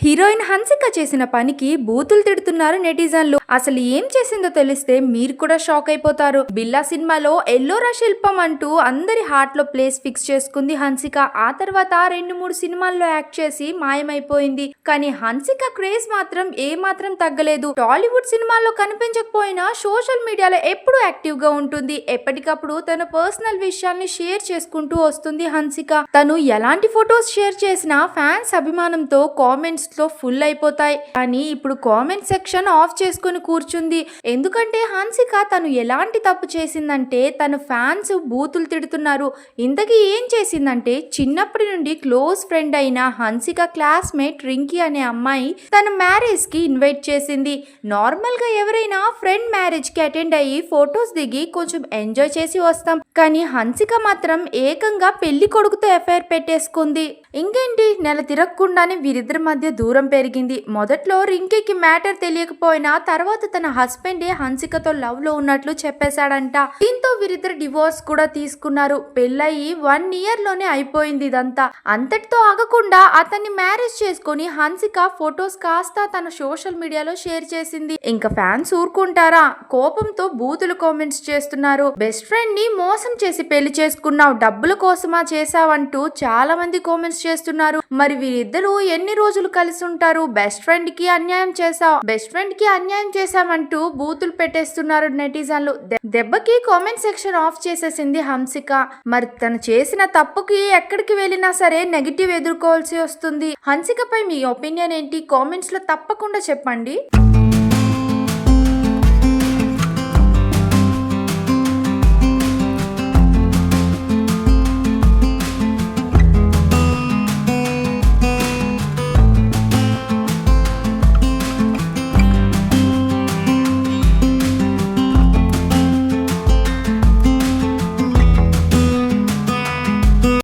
Heroine Hansika చేసిన పనికి బూతులు తిడుతున్నారు నెటిజన్లు. అసలు ఏం చేసిందో తెలిస్తే మీరు కూడా షాక్ అయిపోతారు. బిల్లా సినిమాలో ఎల్లోరా శిల్పం అంటూ అందరి హార్ట్లో ప్లేస్ ఫిక్స్ చేసుకుంది హన్సిక. ఆ తర్వాత రెండు మూడు సినిమాల్లో యాక్ట్ చేసి మాయమైపోయింది. కానీ హన్సిక క్రేజ్ మాత్రం ఏ మాత్రం తగ్గలేదు. టాలీవుడ్ సినిమాల్లో కనిపించకపోయినా సోషల్ మీడియాలో ఎప్పుడు యాక్టివ్గా ఉంటుంది. ఎప్పటికప్పుడు తన పర్సనల్ విషయాల్ని షేర్ చేసుకుంటూ వస్తుంది హన్సిక. తను ఎలాంటి ఫొటోస్ షేర్ చేసినా ఫ్యాన్స్ అభిమానంతో కామెంట్స్లో ఫుల్ అయిపోతాయి. కానీ ఇప్పుడు కామెంట్ సెక్షన్ ఆఫ్ చేసుకుని కూర్చుంది. ఎందుకంటే హన్సిక తను ఎలాంటి తప్పు చేసిందంటే తన ఫ్యాన్స్ బూతులు తిడుతున్నారు. ఇంతకీ ఏం చేసిందంటే చిన్నప్పటి నుండి క్లోజ్ ఫ్రెండ్ అయిన హన్సిక క్లాస్మేట్ రింకీ అనే అమ్మాయి తన మ్యారేజ్కి ఇన్వైట్ చేసింది. నార్మల్గా ఎవరైనా ఫ్రెండ్ మ్యారేజ్కి అటెండ్ అయ్యి ఫొటోస్ దిగి కొంచెం ఎంజాయ్ చేసి వస్తాం. కానీ హన్సిక మాత్రం ఏకంగా పెళ్ళి కొడుకుతో ఎఫ్ఐఆర్ పెట్టేసుకుంది. ఇంకేంటి? నెల తిరగకుండానే వీరిద్దరి మధ్య దూరం పెరిగింది. మొదట్లో రింకీకి మ్యాటర్ తెలియకపోయినా తర్వాత తన హస్బెండే హన్సికతో లవ్లో ఉన్నట్లు చెప్పేశాడంట. దీంతో వీరిద్దరు డివోర్స్ కూడా తీసుకున్నారు. పెళ్ళయి వన్ ఇయర్లోనే అయిపోయింది ఇదంతా. అంతటితో ఆగకుండా అతన్ని మ్యారేజ్ చేసుకొని హన్సిక ఫొటోస్ కాస్త తన సోషల్ మీడియాలో షేర్ చేసింది. ఇంకా ఫ్యాన్స్ ఊరుకుంటారా? కోపంతో బూతులు కామెంట్స్ చేస్తున్నారు. బెస్ట్ ఫ్రెండ్ని మోసం చేసి పెళ్ళి చేసుకున్నావు డబ్బుల కోసమా చేసావంటూ చాలా మంది కామెంట్స్ చేస్తున్నారు. మరి వీరిద్దరూ ఎన్ని రోజులు కలిసి ఉంటారు? బెస్ట్ ఫ్రెండ్కి అన్యాయం చేసావు బెస్ట్ ఫ్రెండ్కి అన్యాయం చేశామంటూ బూతులు పెట్టేస్తున్నారు నెటిజన్లు. దెబ్బకి కామెంట్ సెక్షన్ ఆఫ్ చేసేసింది హంసిక. మరి తను చేసిన తప్పుకి ఎక్కడికి వెళ్ళినా సరే నెగిటివ్ ఎదుర్కోవాల్సి వస్తుంది. హంసికపై మీ ఒపీనియన్ ఏంటి? కామెంట్స్లో తప్పకుండా చెప్పండి.